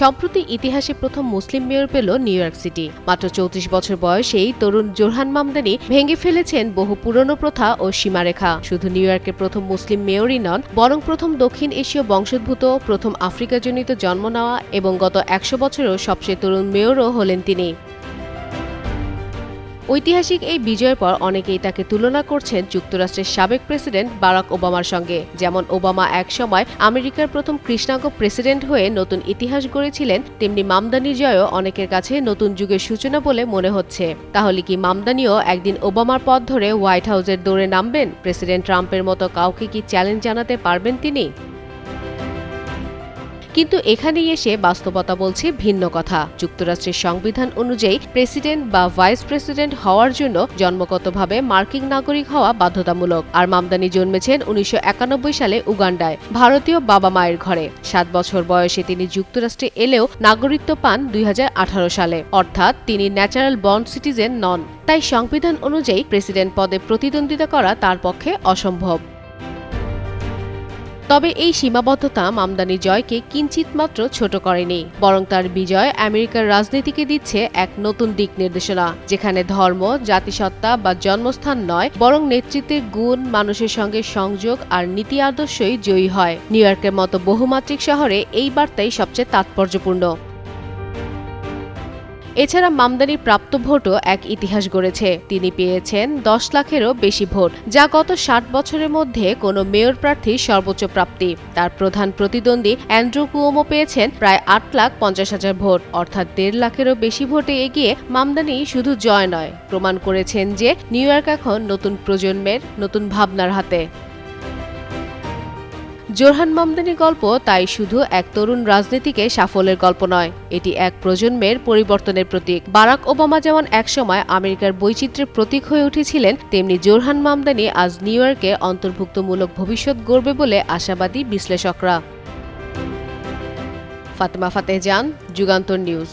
সম্প্রতি ইতিহাসে প্রথম মুসলিম মেয়র পেল নিউ ইয়র্ক সিটি। মাত্র চৌত্রিশ বছর বয়সেই তরুণ জোরহান মামদানি ভেঙে ফেলেছেন বহু পুরনো প্রথা ও সীমারেখা। শুধু নিউ ইয়র্কের প্রথম মুসলিম মেয়রই নন, বরং প্রথম দক্ষিণ এশীয় বংশোদ্ভূত, প্রথম আফ্রিকাজনিত জন্ম নেওয়া এবং গত একশো বছরেও সবচেয়ে তরুণ মেয়রও হলেন তিনি। ঐতিহাসিক এই বিজয়ের পর অনেকেই তাকে তুলনা করছেন যুক্তরাষ্ট্রের সাবেক প্রেসিডেন্ট বারাক ওবামার সঙ্গে। যেমন ওবামা এক সময় আমেরিকার প্রথম কৃষ্ণাঙ্গ প্রেসিডেন্ট হয়ে নতুন ইতিহাস গড়েছিলেন, তেমনি মামদানির জয়ও অনেকের কাছে নতুন যুগের সূচনা বলে মনে হচ্ছে। তাহলে কি মামদানিও একদিন ওবামার পথ ধরে হোয়াইট হাউসের দৌড়ে নামবেন? প্রেসিডেন্ট ট্রাম্পের মতো কাউকে কি চ্যালেঞ্জ জানাতে পারবেন তিনি? কিন্তু এখানেই এসে বাস্তবতা বলছে ভিন্ন কথা। যুক্তরাষ্ট্রের সংবিধান অনুযায়ী প্রেসিডেন্ট বা ভাইস প্রেসিডেন্ট হওয়ার জন্য জন্মগতভাবে মার্কিন নাগরিক হওয়া বাধ্যতামূলক। আর মামদানি জন্মেছেন উনিশশো একানব্বই সালে উগান্ডায়, ভারতীয় বাবা মায়ের ঘরে। সাত বছর বয়সে তিনি যুক্তরাষ্ট্রে এলেও নাগরিকত্ব পান দুই হাজার আঠারো সালে। অর্থাৎ তিনি ন্যাচারাল বন্ড সিটিজেন নন। তাই সংবিধান অনুযায়ী প্রেসিডেন্ট পদে প্রতিদ্বন্দ্বিতা করা তার পক্ষে অসম্ভব। তবে এই সীমাবদ্ধতা মামদানি জয়কে কিঞ্চিত মাত্র ছোট করেনি, বরং তার বিজয় আমেরিকার রাজনীতিকে দিচ্ছে এক নতুন দিক নির্দেশনা, যেখানে ধর্ম, জাতিসত্তা বা জন্মস্থান নয়, বরং নেতৃত্বের গুণ, মানুষের সঙ্গে সংযোগ আর নীতি আদর্শই জয়ী হয়। নিউ ইয়র্কের মতো বহুমাত্রিক শহরে এই বার্তাই সবচেয়ে তাৎপর্যপূর্ণ। এছাড়া মামদানির প্রাপ্ত ভোটও এক ইতিহাস গড়েছে। তিনি পেয়েছেন দশ লাখেরও বেশি ভোট, যা গত ষাট বছরের মধ্যে কোনো মেয়র প্রার্থীর সর্বোচ্চ প্রাপ্তি। তার প্রধান প্রতিদ্বন্দ্বী অ্যান্ড্রু কুয়োমো পেয়েছেন প্রায় আট লাখ পঞ্চাশ হাজার ভোট, অর্থাৎ দেড় লাখেরও বেশি ভোটে এগিয়ে মামদানি শুধু জয় নয়। প্রমাণ করেছেন যে নিউ ইয়র্ক এখন নতুন প্রজন্মের নতুন ভাবনার হাতে। জোরহান মামদানির গল্প তাই শুধু এক তরুণ রাজনীতিকে সাফল্যের গল্প নয়, এটি এক প্রজন্মের পরিবর্তনের প্রতীক। বারাক ওবামা যেমন একসময় আমেরিকার বৈচিত্র্যের প্রতীক হয়ে উঠেছিলেন, তেমনি জোরহান মামদানি আজ নিউ ইয়র্কে অন্তর্ভুক্তমূলক ভবিষ্যৎ গড়বে বলে আশাবাদী বিশ্লেষকরা। ফাতেমা ফাতেহ জান, যুগান্তর নিউজ।